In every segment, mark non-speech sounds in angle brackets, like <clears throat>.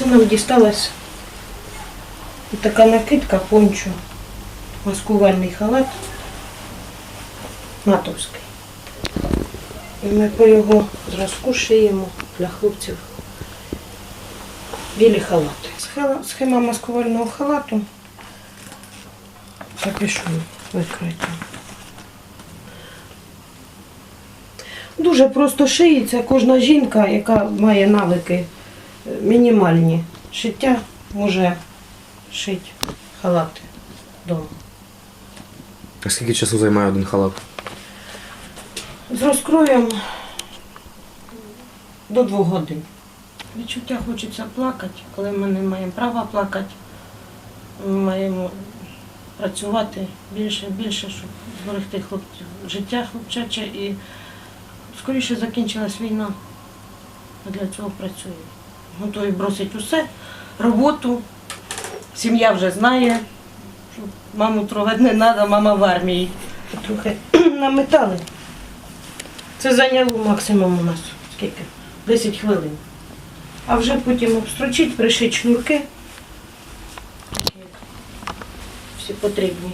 нам дісталась така накидка пончо, маскувальний халат натовський. І ми по його зразку шиємо для хлопців білі халати. Схема, маскувального халату запишу викрити. Дуже просто шиється. Кожна жінка, яка має навики мінімальні шиття, може шити халати вдома. А скільки часу займає один халат? З розкроєм до двох годин. Відчуття хочеться плакати, коли ми не маємо права плакати. Ми маємо працювати більше, більше, щоб зберегти хлопців життя хлопчаче і скоріше закінчилась війна. Ми для цього працюємо. Готові бросити усе, роботу. Сім'я вже знає, що маму трогати не треба, мама в армії. Трохи <clears throat> наметали. Це зайняло максимум у нас скільки? 10 хвилин. А вже потім обстрочить, пришить шнурки. Всі потрібні.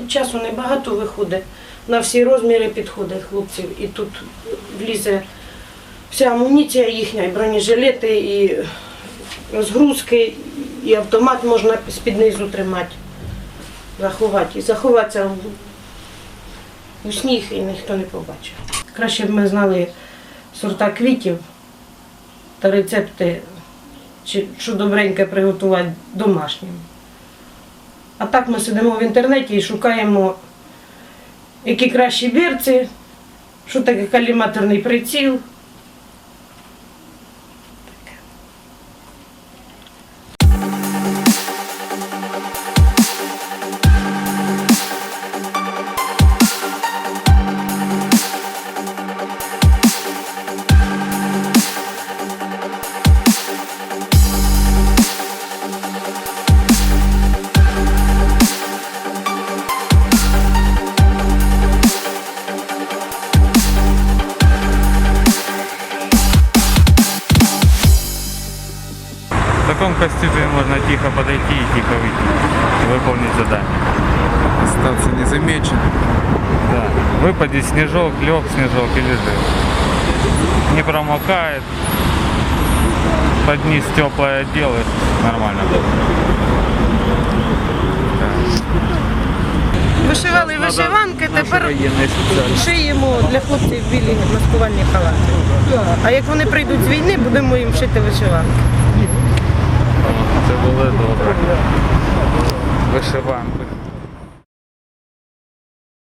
І часу небагато виходить. На всі розміри підходить хлопців. І тут влізе вся амуніція їхня, і бронежилети, і розгрузки, і автомат можна з-під низу тримати, заховати. І заховатися у сніг і ніхто не побачив. Краще б ми знали сорта квітів та рецепти, що добреньке приготувати домашнім. А так ми сидимо в інтернеті і шукаємо, які кращі бірці, що таке каліматорний приціл. таком костюме можно тихо подойти и тихо выйти, и выполнить задание. Остаться незамеченным. Да. Выпадет снежок, лег снежок и лежит. Не промокает. Под низ теплое делаешь, нормально. Вишивали вишиванки, тепер Военная специальность. шиємо для хлопців білі маскувальні халати. А як вони прийдуть з війни, будемо їм шити вишиванки. Вишиванки.